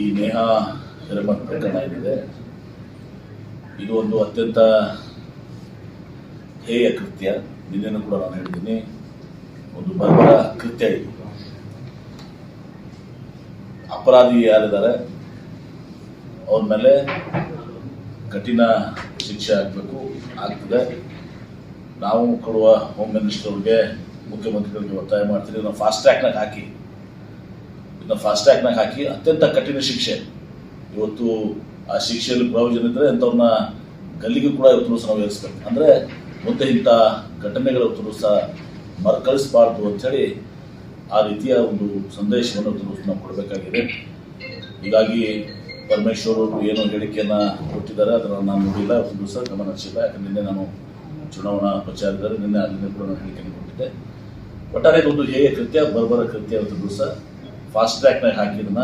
ಈ ನೇಹಾ ಹಿರೇಮಠ್ ಪ್ರಕರಣ ಏನಿದೆ? ಇದು ಒಂದು ಅತ್ಯಂತ ಹೇಯ ಕೃತ್ಯ. ನಿನ್ನೆನೂ ಕೂಡ ನಾನು ಹೇಳಿದ್ದೀನಿ. ಒಂದು ಬರ್ಬರ ಕೃತ್ಯ ಇದು. ಅಪರಾಧಿ ಯಾರಿದ್ದಾರೆ? ಅವ್ರ ಮೇಲೆ ಕಠಿಣ ಶಿಕ್ಷೆ ಆಗಬೇಕು, ಆಗ್ತದೆ. ನಾವು ಕೊಡುವ ಹೋಮ್ ಮಿನಿಸ್ಟರ್ ಅವ್ರಿಗೆ ಮುಖ್ಯಮಂತ್ರಿಗಳಿಗೆ ಒತ್ತಾಯ ಮಾಡ್ತೀವಿ. ನಾವು ಫಾಸ್ಟ್ ಟ್ರ್ಯಾಕ್ನಾಗ ಹಾಕಿ. ಇದನ್ನ ಫಾಸ್ಟ್ ಟ್ರ್ಯಾಕ್ನಾಗ ಹಾಕಿ ಅತ್ಯಂತ ಕಠಿಣ ಶಿಕ್ಷೆ. ಇವತ್ತು ಆ ಶಿಕ್ಷೆಯಲ್ಲಿ ಪ್ರಯೋಜನ ಇದ್ದರೆ ಅಂಥವ್ರನ್ನ ಗಲ್ಲಿಗೂ ಕೂಡ ಇವತ್ತು ಸಹ ನಾವು ಏರಿಸ್ಬೇಕು. ಅಂದರೆ ಮುಂದೆ ಇಂಥ ಘಟನೆಗಳ ಇವತ್ತು ಸಹ ಮರುಕಳಿಸಬಾರ್ದು ಅಂಥೇಳಿ ಆ ರೀತಿಯ ಒಂದು ಸಂದೇಶವನ್ನು ಇವತ್ತು ನಾವು ಕೊಡಬೇಕಾಗಿದೆ. ಹೀಗಾಗಿ ಪರಮೇಶ್ವರ್ ಅವರು ಏನೋ ಹೇಳಿಕೆಯನ್ನು ಕೊಟ್ಟಿದ್ದಾರೆ, ಅದನ್ನು ನಾನು ನೋಡಿಲ್ಲ ಇವತ್ತು ದಿವಸ ಗಮನ ಹರಿಸಿಲ್ಲ. ಯಾಕಂದ್ರೆ ನಿನ್ನೆ ನಾನು ಚುನಾವಣಾ ಪ್ರಚಾರದಲ್ಲಿ ನಿನ್ನೆ ಅಲ್ಲಿಂದ ಕೂಡ ನಾನು ಹೇಳಿಕೆಯನ್ನು ಕೊಟ್ಟಿದ್ದೆ. ಒಟ್ಟಾರೆ ಇದೊಂದು ಹೇಗೆ ಕೃತ್ಯ, ಬರ್ಬರ ಕೃತ್ಯ ಇವತ್ತು ದಿವಸ ಫಾಸ್ಟ್ ಟ್ರ್ಯಾಕ್ನಾಗ ಹಾಕಿದನ್ನ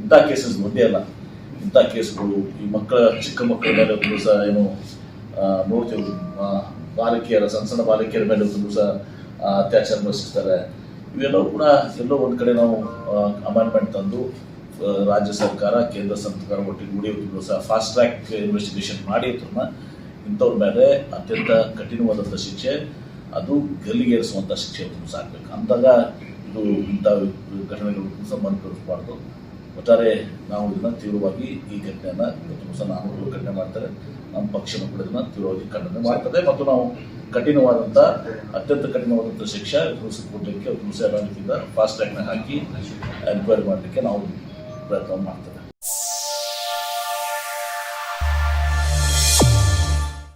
ಇಂಥ ಕೇಸಸ್ ಒಂದೇ ಅಲ್ಲ ಇಂಥ ಕೇಸ್ಗಳು ಈ ಮಕ್ಕಳ, ಚಿಕ್ಕ ಮಕ್ಕಳ ಮೇಲೆ ದಿವಸ ಏನು ನೋಡ್ತೀವಿ. ಬಾಲಕಿಯರ, ಸಣ್ಣ ಸಣ್ಣ ಬಾಲಕಿಯರ ಮೇಲೆ ಒಂದು ದಿವಸ ಅತ್ಯಾಚಾರ ನಡೆಸಿರ್ತಾರೆ ಇವೆಲ್ಲವೂ ಕೂಡ ಎಲ್ಲೋ ಒಂದು ಕಡೆ ನಾವು ಅಮೆಂಡ್ಮೆಂಟ್ ತಂದು ರಾಜ್ಯ ಸರ್ಕಾರ, ಕೇಂದ್ರ ಸರ್ಕಾರ ಒಟ್ಟಿಗೆ ಒಂದು ದಿವಸ ಫಾಸ್ಟ್ ಟ್ರ್ಯಾಕ್ ಇನ್ವೆಸ್ಟಿಗೇಷನ್ ಮಾಡಿ ಅದನ್ನ ಇಂಥವ್ರ ಮೇಲೆ ಅತ್ಯಂತ ಕಠಿಣವಾದಂಥ ಶಿಕ್ಷೆ, ಅದು ಗಲ್ಲಿಗೇರಿಸುವಂಥ ಶಿಕ್ಷೆ ಸಾಕ್ಬೇಕು ಅಂದಾಗ ಇದು ಇಂಥ ಘಟನೆಗಳು ಸಂಬಂಧಪಡಿಸಬಾರ್ದು. ಒಟ್ಟಾರೆ ನಾವು ಇದನ್ನು ತೀವ್ರವಾಗಿ ಈ ಘಟನೆಯನ್ನು ಇವತ್ತು ಸಹ ಖಂಡನೆ ಮಾಡ್ತಾರೆ. ನಮ್ಮ ಪಕ್ಷನೂ ಕೂಡ ಇದನ್ನು ತೀವ್ರವಾಗಿ ಖಂಡನೆ ಮಾಡ್ತದೆ ಮತ್ತು ನಾವು ಕಠಿಣವಾದಂಥ ಅತ್ಯಂತ ಕಠಿಣವಾದಂಥ ಶಿಕ್ಷೆ ದಿವಸ ಕೊಡಲಿಕ್ಕೆ ಎಲ್ಲ ರೀತಿಯಿಂದ ಫಾಸ್ಟ್ ಟ್ರ್ಯಾಕ್ನ ಹಾಕಿ ಎನ್ಕ್ವೈರಿ ಮಾಡಲಿಕ್ಕೆ ನಾವು ಪ್ರಯತ್ನ ಮಾಡ್ತೇವೆ.